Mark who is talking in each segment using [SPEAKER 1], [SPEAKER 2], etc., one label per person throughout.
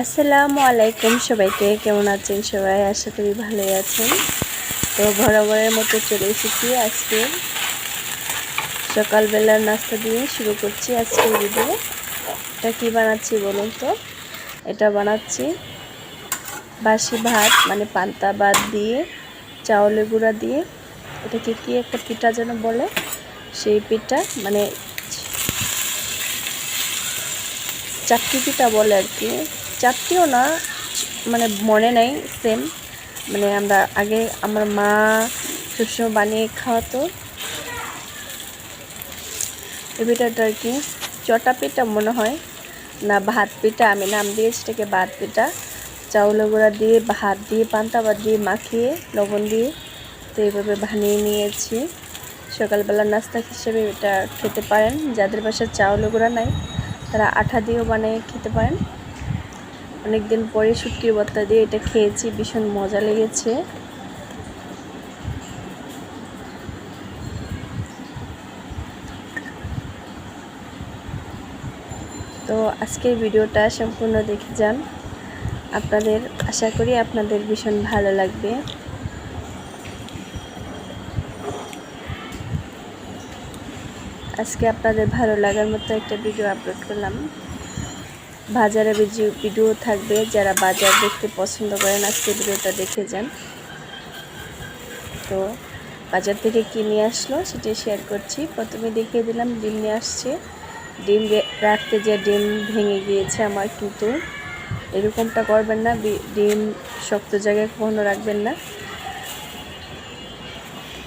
[SPEAKER 1] আসসালামু আলাইকুম সবাইকে, কেমন আছেন সবাই? আশা করি ভালোই আছেন। তো বরাবরের মতো চলে এসেছি আজকে। সকালবেলার নাস্তা দিয়ে শুরু করছি আজকের ভিডিও এটা কী বানাচ্ছি বলুন তো? এটা বানাচ্ছি বাসি ভাত মানে পান্তা ভাত দিয়ে, চাউলের গুঁড়া দিয়ে। এটাকে কি একটা পিঠা যেন বলে? সেই পিঠা মানে চাকরি পিঠা বলে আর কি। চারটিও না মানে মনে নেই সেম মানে আমরা আগে আমার মা সবসময় বানিয়ে খাওয়াতো। এই পিঠাটা আর কি, চটা পিঠা মনে হয়। না, ভাত পিঠা, আমি নাম দিয়েছি এটাকে ভাত পিঠা। চাউল গুঁড়া দিয়ে, ভাত দিয়ে, পান্তা ভাত দিয়ে মাখিয়ে, লবণ দিয়ে তো এইভাবে বানিয়ে নিয়েছি। সকালবেলা নাস্তা হিসেবে এটা খেতে পারেন। যাদের বাসায় চাউল গুঁড়া নাই, তারা আঠা দিয়েও বানিয়ে খেতে পারেন। অনেক দিন পরে শুটকির ভর্তা দিয়ে এটা খেয়েছি, ভীষণ মজা লেগেছে। তো আজকের ভিডিওটা সম্পূর্ণ দেখে যান। আপনাদের, আশা করি আপনাদের ভীষণ ভালো লাগবে। আজকে আপনাদের ভালো লাগার মতো একটা ভিডিও আপলোড করলাম। বাজারে ভিডিও থাকবে, যারা বাজার দেখতে পছন্দ করেন আজকে ভিডিওটা দেখে যান। তো বাজার থেকে কী নিয়ে আসলো সেটি শেয়ার করছি। প্রথমে দেখিয়ে দিলাম, ডিম নিয়ে আসছে। ডিম রাখতে যে ডিম ভেঙে গিয়েছে আমার কিন্তু এরকমটা করবেন না ডিম শক্ত জায়গায় কখনো রাখবেন না।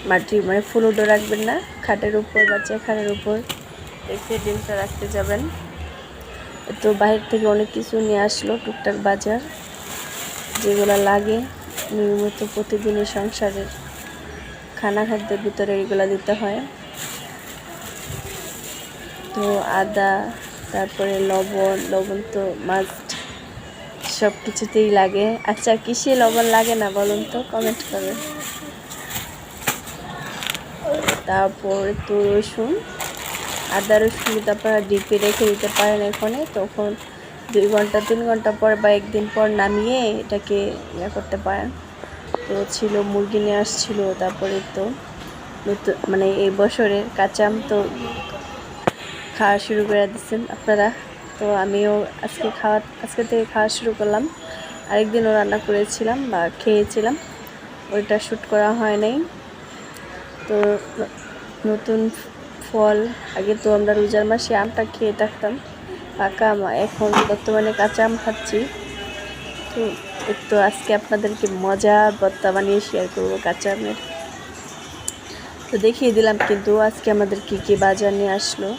[SPEAKER 1] মাটি মানে ফুলুডো রাখবেন না, খাটের উপর বা চেখারের উপর রেখে ডিমটা রাখতে যাবেন। তো বাইরে থেকে অনেক কিছু নিয়ে আসলো টুকটাক বাজার, যেগুলো লাগে নিয়মিত প্রতিদিনের সংসারের খানা খাদ্যের ভিতরে এগুলো দিতে হয়। তো আদা, তারপরে লবণ লবণ তো মাস্ট সব কিছুতেই লাগে। আচ্ছা কিসে লবণ লাগে না বলুন তো কমেন্ট করবেন। তারপর একটু রসুন। আদা, রসুন আপনারা ডিপে রেখে দিতে পারেন এখানে তখন দুই ঘণ্টা, তিন ঘণ্টা পর বা একদিন পর নামিয়ে এটাকে ইয়ে করতে পারেন। তো ছিল মুরগি নিয়ে আসছিল, তারপরে তো নতুন মানে এই বছরের কাঁচা আম তো খাওয়া শুরু করে দিচ্ছেন আপনারা। তো আমিও আজকে খাওয়া, আজকে থেকে খাওয়া শুরু করলাম। আরেকদিনও রান্না করেছিলাম বা খেয়েছিলাম। ওইটা শ্যুট করা হয় নাই। তো নতুন ফল। আগে তো আমরা রোজার মাসে আমটা খেয়ে থাকতাম। পাকা আম, এখন বর্তমানে কাঁচা আম খাচ্ছি। তো একটু আজকে আপনাদেরকে মজার ভর্তা বানিয়ে শেয়ার করব কাঁচা আমের। তো দেখিয়ে দিলাম কিন্তু আজকে আমাদের কী কী বাজার নিয়ে আসলো।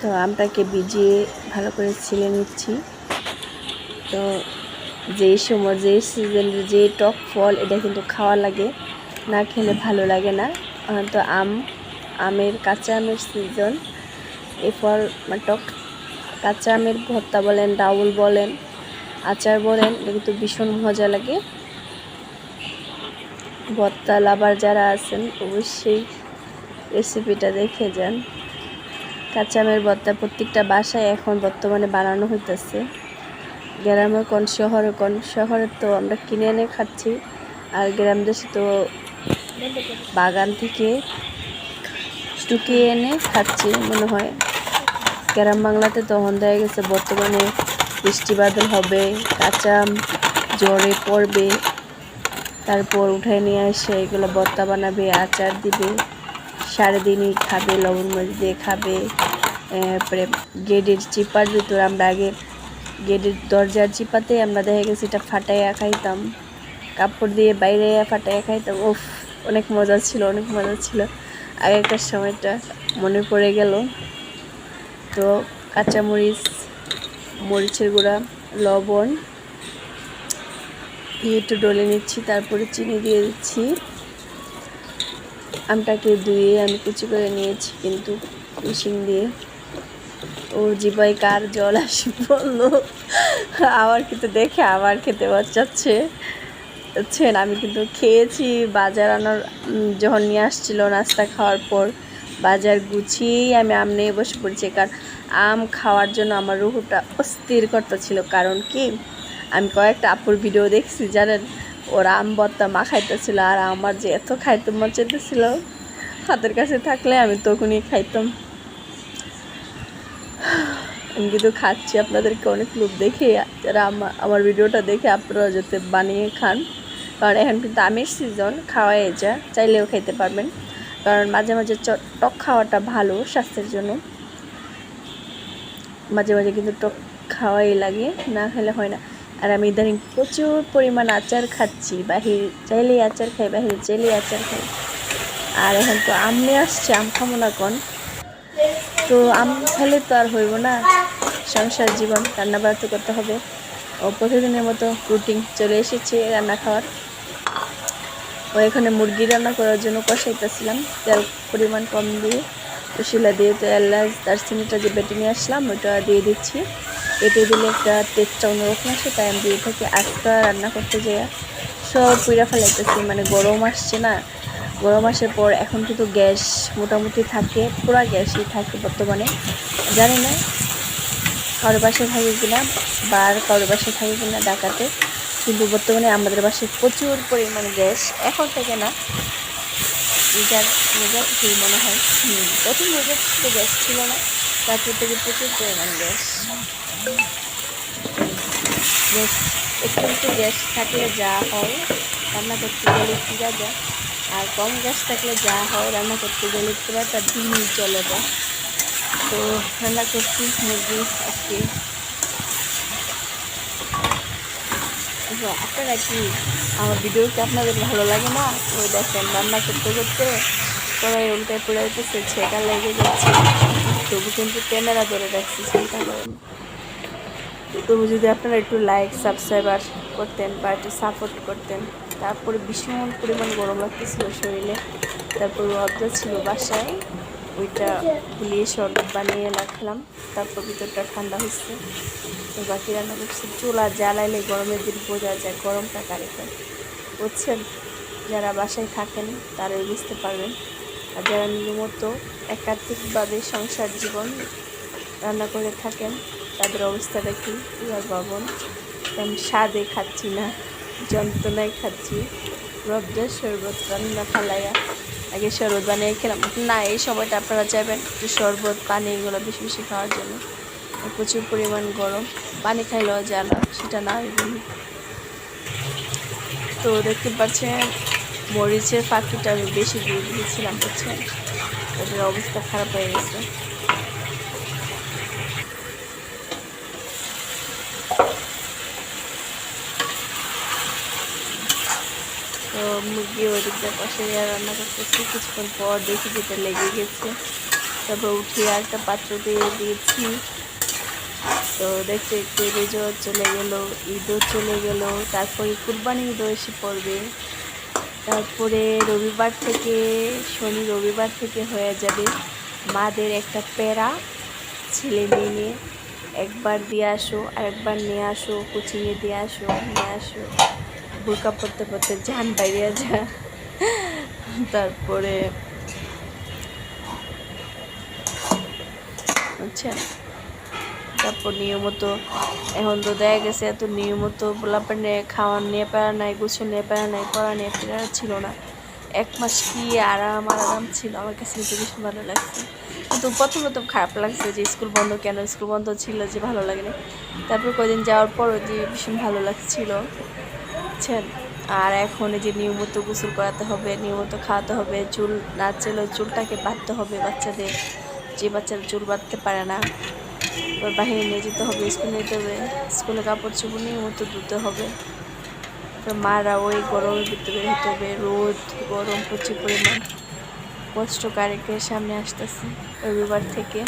[SPEAKER 1] তো আমটাকে ভিজিয়ে ভালো করে ছিলে নিচ্ছি। তো যেই সময়, যে সিজনের যে টক ফল, এটা কিন্তু খাওয়া লাগে। না খেলে ভালো লাগে না। তো আম, আমের কাঁচা আমের সিজন এই ফল টক কাঁচা আমের ভর্তা বলেন, ডাউল বলেন, আচার বলেন, এটা কিন্তু ভীষণ মজা লাগে। ভর্তা লাভার যারা আছেন, অবশ্যই রেসিপিটা দেখে যান। কাঁচা আমের ভর্তা প্রত্যেকটা বাসায় এখন বর্তমানে বানানো হইতেছে। গ্রামে কোন শহরে কোন শহরে তো আমরা কিনে এনে খাচ্ছি। আর গ্রাম দেশে তো বাগান থেকে টুকিয়ে এনে খাচ্ছি মনে হয়। গ্রাম বাংলাতে তখন দেখা গেছে বর্তমানে বৃষ্টি বাদল হবে, কাঁচা জ্বরে পড়বে। তারপর উঠায় নিয়ে এসে এগুলো বত্তা বানাবে, আচার দিবে, সারাদিনই খাবে, লবণ মরিচ দিয়ে খাবে। তারপরে গেটের চিপার ভিতর আমরা আগে গেটের দরজার চিপাতে আমরা দেখা গেছি এটা ফাটাইয়া খাইতাম। কাপড় দিয়ে বাইরে ফাটাইয়া খাইতাম। ওফ অনেক মজা ছিল, অনেক মজা ছিল। আগেকার সময়টা মনে পড়ে গেল। তো কাঁচামরিচ, মরিচের গুঁড়া, লবণ দিয়ে একটু ডলে নিচ্ছি, তারপরে চিনি দিয়ে দিচ্ছি। আমটাকে ধুয়ে আমি কুচি করে নিয়েছি কিন্তু মিশিং দিয়ে। ও জিবাই কার জল আসি বলল আবার কিন্তু দেখে আবার খেতে বাচ্চাচ্ছে বুঝছেন, আমি কিন্তু খেয়েছি, বাজার আনার যখন নিয়ে আসছিল নাস্তা খাওয়ার পর, বাজার গুছিয়েই আমি আম নিয়ে বসে পড়েছি। কারণ আম খাওয়ার জন্য আমার রুহুটা অস্থির করতেছিল। কারণ কি? আমি কয়েকটা আপুর ভিডিও দেখছি, জানেন? ওর আম বত্তা মাখাইতেছিল আর আমার যে এত খাইতে মন চাইতেছিল, হাতের কাছে থাকলে আমি তখনই খাইতাম। আমি কিন্তু খাচ্ছি আপনাদেরকে অনেক লোক দেখে। যারা আমার ভিডিওটা দেখে, আপনারা যাতে বানিয়ে খান। কারণ এখন কিন্তু আমের সিজন খাওয়াই যা চাইলেও খেতে পারবেন। কারণ মাঝে মাঝে টক খাওয়াটা ভালো স্বাস্থ্যের জন্য। মাঝে মাঝে কিন্তু টক খাওয়াই লাগে, না খেলে হয় না। আর আমি ইদানিং প্রচুর পরিমাণ আচার খাচ্ছি, বাহির চাইলেই আচার খাই, বাহিরে চাইলেই আচার খাই। আর এখন তো আম আসছে, আম খাব না কোন তো আম খেলে তো আর হইব না। সংসার, জীবন রান্না বাড়া তো করতে হবে। ও প্রতিদিনের মতো রুটিন চলে এসেছে রান্না খাওয়ার। ও এখানে মুরগি রান্না করার জন্য কষাইতেছিলাম, তেল পরিমাণ কম দিয়ে। তো শিলা দিয়ে তো এলাচ, দারচিনিটা যে বেটে নিয়ে আসলাম ওটা দিয়ে দিচ্ছি। এতে দিলে একটা টেস্টটা অন্যরকম আসে, তাই আমি দিয়ে থাকি। আজকা রান্না করতে যাই সব পুইরা ফেলাইতেছি মানে গরম আসছে না। গরম আসার পর এখন কিন্তু গ্যাস মোটামুটি থাকে, পুরো গ্যাসই থাকে বর্তমানে। জানি না কারোর বাসায় থাকে কিনা বা কারোর বাসায় থাকে কিনা ঢাকাতে, কিন্তু বর্তমানে আমাদের বাসায় প্রচুর পরিমাণ গ্যাস এখন থেকে না। রোজার রোজা থেকেই মনে হয়? প্রথম রোজা থেকে গ্যাস ছিল না, তারপর থেকে প্রচুর পরিমাণ গ্যাস। গ্যাস, একটু একটু গ্যাস থাকলে যা হয়, রান্না করতে গেলে ঠিক আছে আর কম গ্যাস থাকলে যা হয় রান্না করতে গেলে পুরো একটা দিনই চলে যায়। তো রান্না করছি মুরগি আজকে। আপনারা কি আমার ভিডিও কি আপনাদের ভালো লাগে না? ওই দেখেন রান্না করতে করতে সবাই উল্টায় পড়ে যেতেছে ছেঁকা লেগে যাচ্ছে। তবু কিন্তু ক্যামেরা ধরে রাখছি চিন্তা করেন তবু যদি আপনারা একটু লাইক সাবস্ক্রাইবার করতেন বা একটু সাপোর্ট করতেন। তারপরে ভীষণ পরিমাণ গরম লাগতেছিল শরীরে। তারপর অর্ধ ছিল বাসায়, ওইটা গুলিয়ে শরবত বানিয়ে রাখলাম। তারপর ভিতরটা ঠান্ডা হচ্ছে। তো বাকি রান্না করছি। চুলা জ্বালাইলে গরমের দিন বোঝা যায় গরমটা কারে বুঝছেন? যারা বাসায় থাকেন তারাই বুঝতে পারবেন। আর যারা নিয়মিত একাধিকভাবে সংসার জীবন রান্না করে থাকেন, তাদের অবস্থা দেখি কি বাবন আমি স্বাদে খাচ্ছি না। যন্ত্রণায় খাচ্ছি। রবজার শরবত রান্না ফালাইয়া আগে শরবত বানিয়ে খেলাম। না, এই সময়টা আপনারা চাইবেন যে শরবত, পানি এগুলো বেশি বেশি খাওয়ার জন্য। প্রচুর পরিমাণ গরম। পানি খাইলেও জ্বালা, সেটা না এগুলি তো দেখতে পাচ্ছেন, মরিচের ফাঁকিটা আমি বেশি দিয়ে দিয়েছিলাম, বুঝছেন? তাদের অবস্থা খারাপ হয়ে গেছে। মুরগি ওদিকটা পাশে রান্না করতেছি। কিছুক্ষণ পর দেখি যেটা লেগে গেছে। তারপর আর একটা পাত্র দিয়ে দিয়েছি। তো দেখতে একটু রেজও চলে গেল, ঈদও চলে গেল। তারপরে কুরবানি ঈদও এসে পড়বে। তারপরে রবিবার থেকে, শনি রবিবার থেকে হয়ে যাবে মাদের একটা প্যারা ছেলে মেয়ে একবার দিয়ে আসো আর একবার নিয়ে আসো, কোচিংয়ে দিয়ে আসো, নিয়ে আসো। বোরকা পড়তে পড়তে জান বাইরে যা তারপরে বুঝছেন তারপর নিয়মিত, এখন তো দেখা গেছে এত নিয়মিত পোলাপানে খাওয়ার নিয়ে পারা নাই, গোসল নিয়ে পারা নাই, পড়া নিয়ে ফেরা ছিল না। এক মাস কি আরাম আরাম ছিল। আমার কাছে কিন্তু ভীষণ ভালো লাগছে। কিন্তু প্রথম প্রথম খারাপ লাগছে যে স্কুল বন্ধ কেন? স্কুল বন্ধ ছিল যে ভালো লাগেনি। তারপর কদিন যাওয়ার পরও যে ভীষণ ভালো লাগছিল। বুঝছেন আর এখন এই যে নিয়মিত গোসল করাতে হবে, নিয়মিত খাওয়াতে হবে, চুল না চলেও চুলটাকে বাঁধতে হবে বাচ্চাদের। যে বাচ্চারা চুল বাঁধতে পারে না ওর বাহিরে নিয়ে যেতে হবে, স্কুলে যেতে হবে, স্কুলে কাপড় চোপড় নিয়মিত ধুতে হবে। মারা ওই গরমের ভিতরে হতে হবে, রোদ, গরম প্রচুর পরিমাণ। কষ্ট কারেকের সামনে আসতেছে রবিবার থেকে।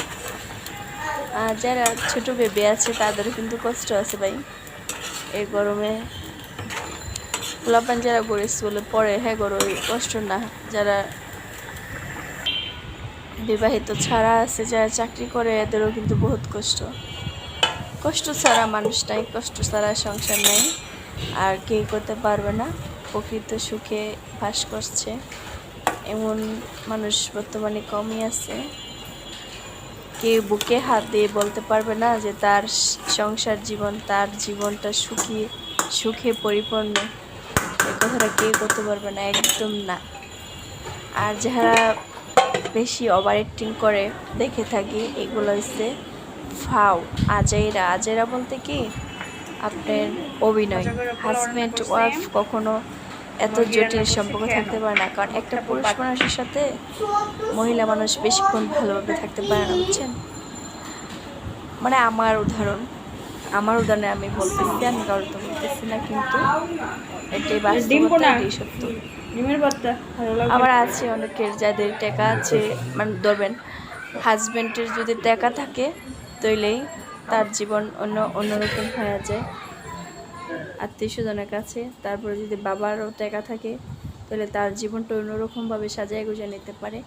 [SPEAKER 1] আর যারা ছোট বেবি আছে, তাদেরও কিন্তু কষ্ট আছে ভাই। এই গরমে পোলাপান যারা গড়ে স্কুলে পড়ে হ্যাঁ গরো কষ্ট না। যারা বিবাহিত ছাড়া আছে, যারা চাকরি করে, এদেরও কিন্তু বহুত কষ্ট। কষ্ট ছাড়া মানুষ নাই, কষ্ট ছাড়া সংসার নেই। আর কেউ করতে পারবে না, প্রকৃত সুখে বাস করছে। এমন মানুষ বর্তমানে কমই আছে। কেউ বুকে হাত দিয়ে বলতে পারবে না যে তার সংসার জীবন, তার জীবনটা সুখী, সুখে পরিপূর্ণ। কথাটা কেউ করতে পারবে না, একদম না। আর যারা বেশি ওভার অ্যাক্টিং করে, দেখে থাকি, এগুলো হচ্ছে ফাও, আজাইরা। আজাইরা বলতে কি? আপনার অভিনয়। হাজব্যান্ড ওয়াইফ কখনো এত জটিল সম্পর্ক থাকতে পারে না। কারণ একটা পুরুষ মানুষের সাথে মহিলা মানুষ বেশিক্ষণ ভালোভাবে থাকতে পারে না, বুঝছেন? মানে আমার উদাহরণ, আমার উদাহরণে আমি বলতেছি, আমি কারোর তো বলতেছি না, কিন্তু এটাই বাস্তবতা এটাই সত্য।
[SPEAKER 2] ডিমের ভর্তা?
[SPEAKER 1] আবার আছে অনেকের যাদের টাকা আছে মানে ধরবেন হাজব্যান্ডের যদি টাকা থাকে তৈলেই তার জীবন অন্য অন্যরকম হয়ে যায়। আত্মীয় স্বজনের কাছে তারপরে যদি বাবারও টাকা থাকে তাহলে তার জীবনটা অন্যরকমভাবে সাজায় গুছিয়ে নিতে পারে।